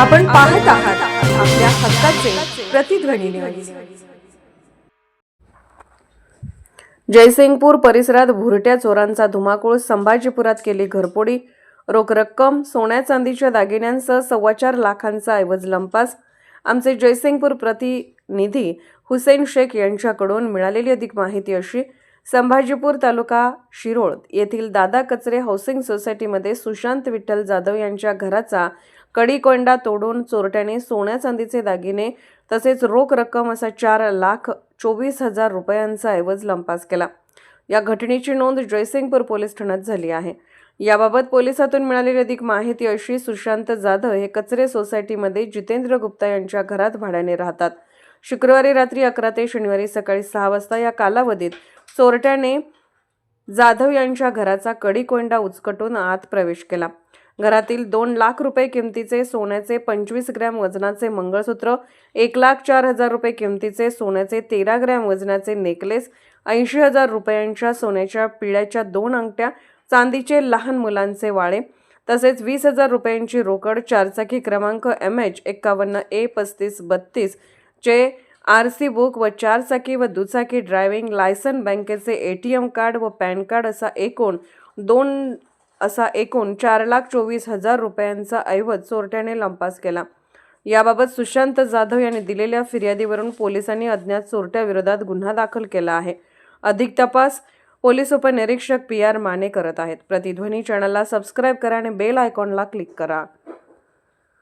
आपण पाहत आहात आपल्या हक्काचे प्रतिध्वनी न्यूज जयसिंगपूर परिसरात भुरट्या चोरांचा धुमाकूळ संभाजीपुरात केली घरपोडी. रोख रक्कम सोन्या चांदीच्या दागिन्यांसह सव्वा चार लाखांचा ऐवज लंपास. आमचे जयसिंगपूर प्रतिनिधी हुसेन शेख यांच्याकडून मिळालेली अधिक माहिती अशी संभाजीपूर तालुका शिरोळ येथील दादा कचरे हाऊसिंग सोसायटीमध्ये सुशांत विठ्ठल जाधव यांच्या घराचा कडीकोंडा तोडून चोरट्याने सोन्या चांदीचे दागिने तसेच रोख रक्कम असा चार लाख चोवीस हजार रुपयांचा ऐवज लंपास केला. या घटनेची नोंद जयसिंगपूर पोलीस ठाण्यात झाली आहे. याबाबत पोलिसातून मिळालेली अधिक माहिती अशी सुशांत जाधव हे कचरे सोसायटीमध्ये जितेंद्र गुप्ता यांच्या घरात भाड्याने राहतात. शुक्रवारी रात्री अकरा ते शनिवारी सकाळी सहा वाजता या कालावधीत चोरट्याने जाधव यांच्या घराचा कडीकोंडा उचकटून आत प्रवेश केला. घरातील दोन लाख रुपये किमतीचे सोन्याचे पंचवीस ग्रॅम वजनाचे मंगळसूत्र एक लाख चार हजार रुपये किमतीचे सोन्याचे तेरा ग्रॅम वजनाचे नेकलेस ऐंशी हजार रुपयांच्या सोन्याच्या पिळ्याच्या दोन अंगठ्या चांदीचे लहान मुलांचे वाळे तसेच वीस हजार रुपयांची रोकड चारचाकी क्रमांक एम एच एक्कावन्न ए पस्तीस बत्तीस चे आर सी बुक व चारचाकी व दुचाकी ड्रायव्हिंग लायसन बँकेचे ए टी एम कार्ड व पॅन कार्ड असा एकूण दोन असा एकूण चार लाख चोवीस हजार रुपयांचा ऐवज चोरट्याने लंपास केला. याबाबत सुशांत जाधव यांनी दिलेल्या फिर्यादीवरून पोलिसांनी अज्ञात चोरट्याविरोधात गुन्हा दाखल केला आहे. अधिक तपास पोलीस उपनिरीक्षक पी आर माने करत आहेत. प्रतिध्वनी चॅनलला सबस्क्राईब करा आणि बेल आयकॉनला क्लिक करा.